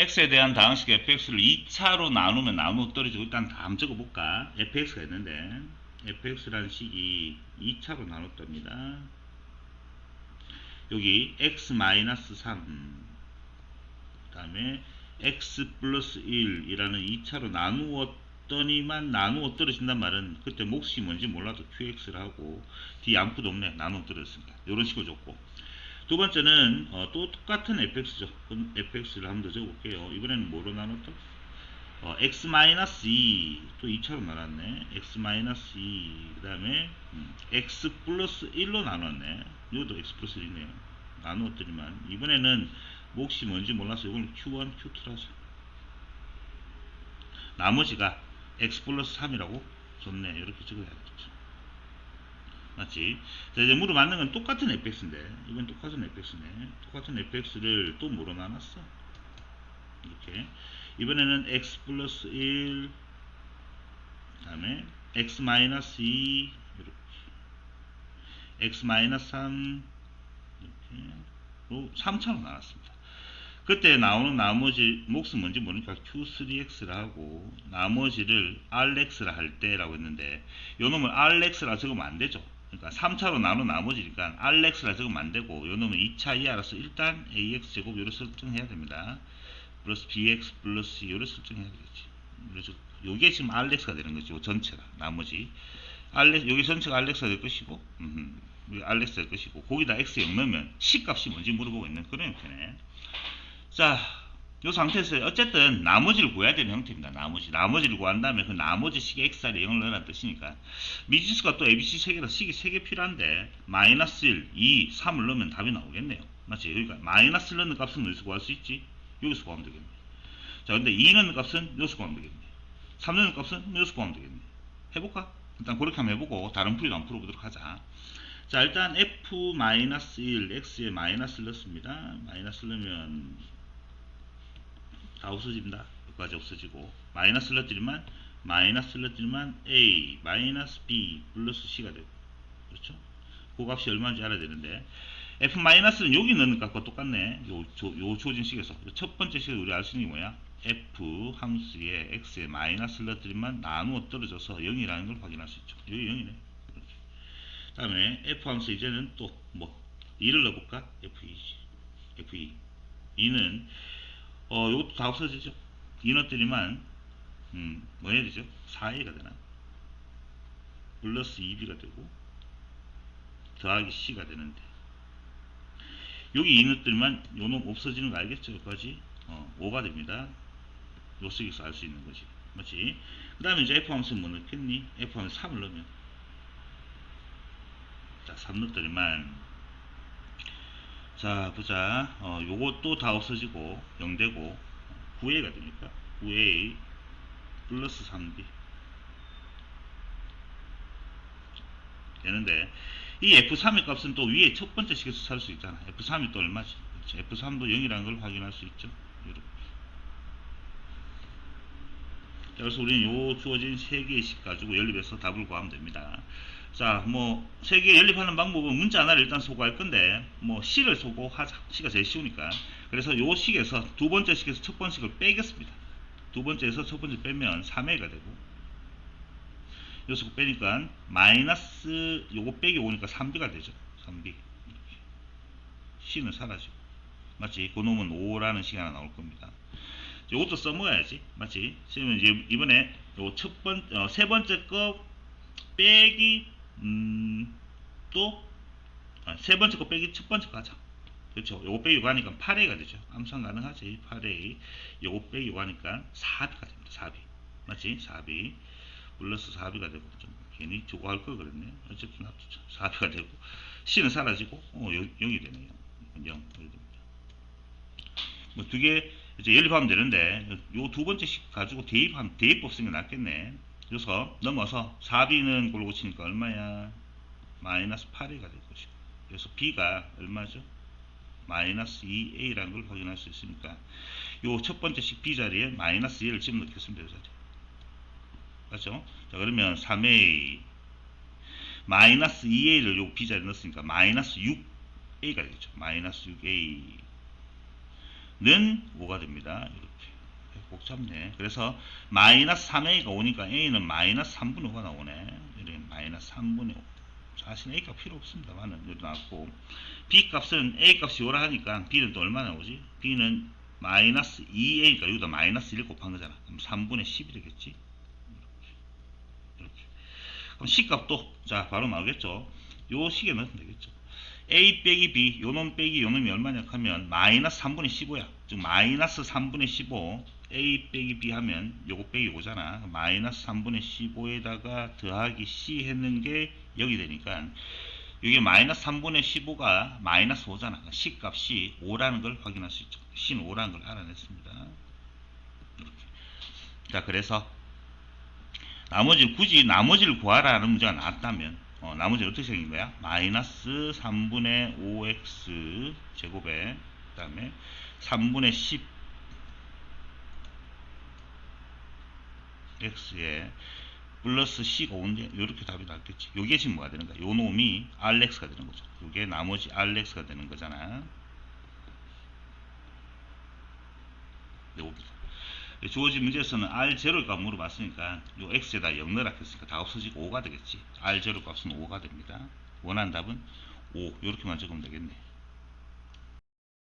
x에 대한 다항식 fx를 2차로 나누면 나누어 떨어지고 일단 다 한번 적어볼까? fx가 있는데 fx라는 식이 2차로 나눴답니다. 여기 x-3 그 다음에 x 플러스 1이라는 2차로 나누었더니만 나누어 떨어진단 말은 그때 몫이 뭔지 몰라도 qx를 하고 뒤에 아무것도 없네 나누어 떨어졌습니다. 이런 식으로 줬고 두 번째는 어, 또 똑같은 fx죠. 그럼 fx를 한번 더 적어볼게요. 이번에는 뭐로 나눴죠? 어, x-2 또 2차로 나눴네. x-2 그 다음에 음, x 플러스 1로 나눴네. 이것도 x 플러스 1이네요. 나누었더니만 이번에는 몫이 뭔지 몰라서 이걸 q1, q2로 하죠. 나머지가 x 플러스 3이라고 좋네. 이렇게 적어야 되겠죠. 맞지? 자, 이제 물어 맞는 건 똑같은 fx인데, 이건 똑같은 fx네. 똑같은 fx를 또 나눴어? 이렇게. 이번에는 x 플러스 1, 그 다음에 x 마이너스 2, 이렇게. x 마이너스 3, 이렇게. 로 3차로 나눴습니다. 그때 나오는 나머지 몫은 뭔지 모르니까 Q3X라 하고 나머지를 RX라 할 때라고 했는데 요 놈을 RX라 적으면 안 되죠. 그러니까 3차로 나눈 나머지니까 RX라 적으면 안 되고 요 놈은 2차 이하라서 일단 AX 제곱 요를 설정해야 됩니다. 플러스 BX 플러스 요를 설정해야 되겠지. 그래서 요게 지금 RX가 되는. 요 전체가 나머지 RX 여기 전체가 RX가 될 것이고 음, RX 될 것이고 거기다 X 0 넣으면 C 값이 뭔지 물어보고 있는 그런 형태네. 자, 이 상태에서 어쨌든 나머지를 구해야 되는 형태입니다. 나머지. 나머지를 구한 다음에 그 나머지 식에 x자리에 0을 넣으라는 뜻이니까 미지수가 또 ABC 세개라 식이 3개 필요한데 마이너스 1, 2, 3을 넣으면 답이 나오겠네요. 맞지? 그러니까 마이너스 넣는 값은 어디서 구할 수 있지? 여기서 구하면 되겠네. 자, 근데 2 넣는 값은 여기서 구하면 되겠네. 3 넣는 값은 여기서 구하면 되겠네. 해볼까? 일단 그렇게 한번 해보고 다른 풀이도 한번 풀어보도록 하자. 자, 일단 f-1, x에 마이너스를 넣습니다. 마이너스 넣으면 다 없어집니다. 여기까지 없어지고 마이너스를 넣더니만 마이너스를 넣더니만 a 마이너스 b 플러스 c가 되고 그렇죠? 그 값이 얼마인지 알아야 되는데 f 마이너스는 여기 넣는 값과 똑같네. 요, 조, 요 조진식에서 첫 번째 식을 우리 알 수 있는 게 뭐야? f 함수에 x에 마이너스를 넣더니만 나누어 떨어져서 0이라는 걸 확인할 수 있죠. 여기 0이네. 다음에 f 함수 이제는 또 뭐 2를 넣어볼까? f2 f2 2는 어, 요것도 다 없어지죠. 인어들이만, 음, 뭐 해야 되죠? 4a가 되나? 플러스 2b가 되고, 더하기 c가 되는데, 여기 인어들만 요놈 없어지는 거 알겠죠? 여기까지? 어, 5가 됩니다. 요 식에서 알 수 있는 거지. 맞지? 그 다음에 이제 f 함수 뭐 넣겠니? f 함수 3을 넣으면. 자, 3 넣더니만, 자 보자. 어, 요것도 다 없어지고 0되고 9a가 되니까? 9a 플러스 3b 되는데 이 f3의 값은 또 위에 첫 번째 식에서 살 수 있잖아. f3이 또 얼마지 그렇지? f3도 0이라는 걸 확인할 수 있죠. 이렇게. 자, 그래서 우리는 요 주어진 세 개의 식 가지고 연립해서 답을 구하면 됩니다 자, 뭐, 세 개 연립하는 방법은 문자 하나를 일단 소구할 건데, 뭐, C를 소구하자. C가 제일 쉬우니까. 그래서 요 식에서, 두 번째 식에서 첫 번째 식을 빼겠습니다. 두 번째에서 첫 번째 빼면 3A가 되고, 여기서 빼니까, 마이너스, 요거 빼기 오니까 3B가 되죠. 3B. C는 사라지고. 맞지? 그 놈은 5라는 식이 하나 나올 겁니다. 요것도 써먹어야지. 맞지? 그러면 이제 이번에 요 첫 번, 어, 세 번째 거 빼기 음, 또, 아, 세 번째 거 빼기 첫 번째 거 하자. 그렇죠. 요거 빼기 요거 하니까 8A가 되죠. 암산 가능하지. 8A. 요거 빼기 요거 하니까 4B가 됩니다. 4B. 맞지? 4B. 플러스 4B가 되고, 좀 괜히 저거 할 걸 그랬네. 어쨌든 합치죠. 4B가 되고, C는 사라지고, 어, 0, 이 되네요. 0. 이렇게 됩니다. 뭐두 개, 이제 연립하면 되는데, 요 두 번째 식 가지고 대입하면, 대입법 쓰면 낫겠네. 그래서 넘어서 4b는 골고 치니까 얼마야? 마이너스 8a가 될 것이고 그래서 b가 얼마죠? 마이너스 2a라는 걸 확인할 수 있으니까 요 첫 번째 식 b 자리에 마이너스 2를 집어넣겠습니다. 이 자리에. 맞죠? 자 그러면 3a 마이너스 2a를 요 b 자리에 넣었으니까 마이너스 6a가 되겠죠. 마이너스 6a 는 5가 됩니다. 이렇게 복잡네. 그래서 마이너스 3a가 오니까 a는 마이너스 3분의 5가 나오네. 이렇게 마이너스 3분의 5. 사실 a 값 필요 없습니다만은 여기 나왔고 b 값은 a 값이 5라 하니까 b는 또 얼마 나 오지? b는 마이너스 2a가 여기다 마이너스 1 곱한 거잖아. 그럼 3분의 10이 되겠지? 이렇게. 그럼 c 값도 자 바로 나오겠죠. 요 식에 넣으면 되겠죠. A 빼기 b 요놈 빼기 요놈이 얼마냐 하면 마이너스 3분의 15야. 즉 마이너스 3분의 15 a 빼기 b 하면 요거 빼기 오잖아. 마이너스 3분의 15에다가 더하기 c 했는 게 여기 되니까 이게 마이너스 3분의 15가 마이너스 5잖아. c 값이 5라는 걸 확인할 수 있죠. c는 5라는 걸 알아냈습니다. 이렇게. 자 그래서 나머지 굳이 나머지를 구하라는 문제가 나왔다면 어, 나머지는 어떻게 생긴 거야? 마이너스 3분의 5x 제곱에 그 다음에 3분의 10 x에 플러스 c가 온데 이렇게 답이 나왔겠지. 요게 지금 뭐가 되는 거야? 요 놈이 rx가 되는 거죠. 요게 나머지 rx가 되는 거잖아. 요겁니다. 주어진 문제에서는 R0 값 물어봤으니까 요 X에다 0 넣으라 했으니까 다 없어지고 5가 되겠지. R0 값은 5가 됩니다. 원하는 답은 5 이렇게만 적으면 되겠네.